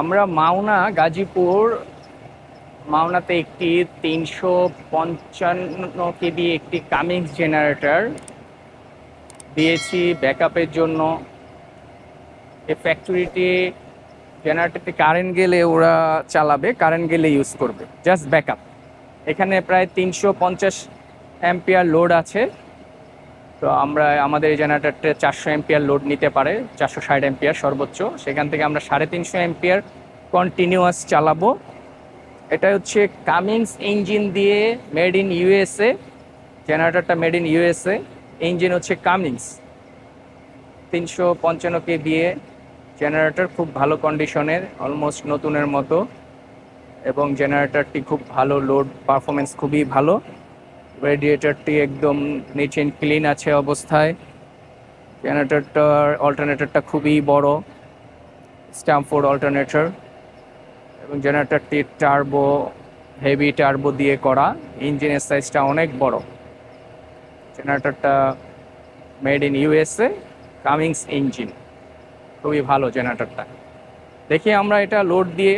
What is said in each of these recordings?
আমরা মাওনা গাজীপুর, মাওনাতে একটি তিনশো পঞ্চান্ন কেবি একটি কামিংস জেনারেটর দিয়েছি ব্যাকআপের জন্য। এই ফ্যাক্টরিটি জেনারেটরটি কারেন্ট গেলে ওরা চালাবে কারেন্ট গেলে ইউজ করবে। জাস্ট ব্যাকআপ এখানে প্রায় তিনশো পঞ্চাশ অ্যাম্পিয়ার লোড আছে। তো আমরা আমাদের এই জেনারেটরটা চারশো এম্পিয়ার লোড নিতে পারে, চারশো ষাট এম্পিয়ার সর্বোচ্চ। সেখান থেকে আমরা সাড়ে তিনশো এম্পিয়ার কন্টিনিউয়াস চালাবো। এটা হচ্ছে কামিংস ইঞ্জিন দিয়ে মেড ইন ইউএসএ জেনারেটরটা মেড ইন ইউএসএ ইঞ্জিন হচ্ছে কামিংস তিনশো পঞ্চান্ন কে দিয়ে জেনারেটর খুব ভালো কন্ডিশনের অলমোস্ট নতুনের মতো, এবং জেনারেটরটি খুব ভালো লোড পারফরমেন্স খুবই ভালো। রেডিয়েটরটি একদম নিচ অ্যান্ড ক্লিন আছে অবস্থায়। জেনারেটরটার অল্টারনেটরটা খুবই বড় স্ট্যাম্পফোর্ড অল্টারনেটর এবং জেনারেটরটি টার্বো হেভি টার্বো দিয়ে করা। ইঞ্জিনের সাইজটা অনেক বড়। জেনারেটরটা made in USA Cummins engine খুবই ভালো জেনারেটরটা দেখি আমরা এটা লোড দিয়ে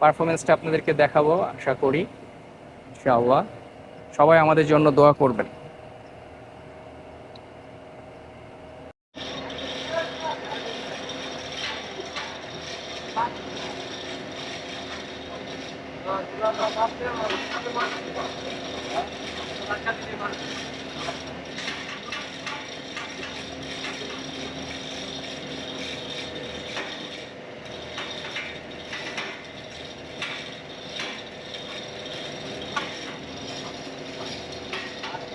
পারফরমেন্সটা আপনাদেরকে দেখাবো, আশা করি, ইনশাআল্লাহ। সবাই আমাদের জন্য দোয়া করবেন।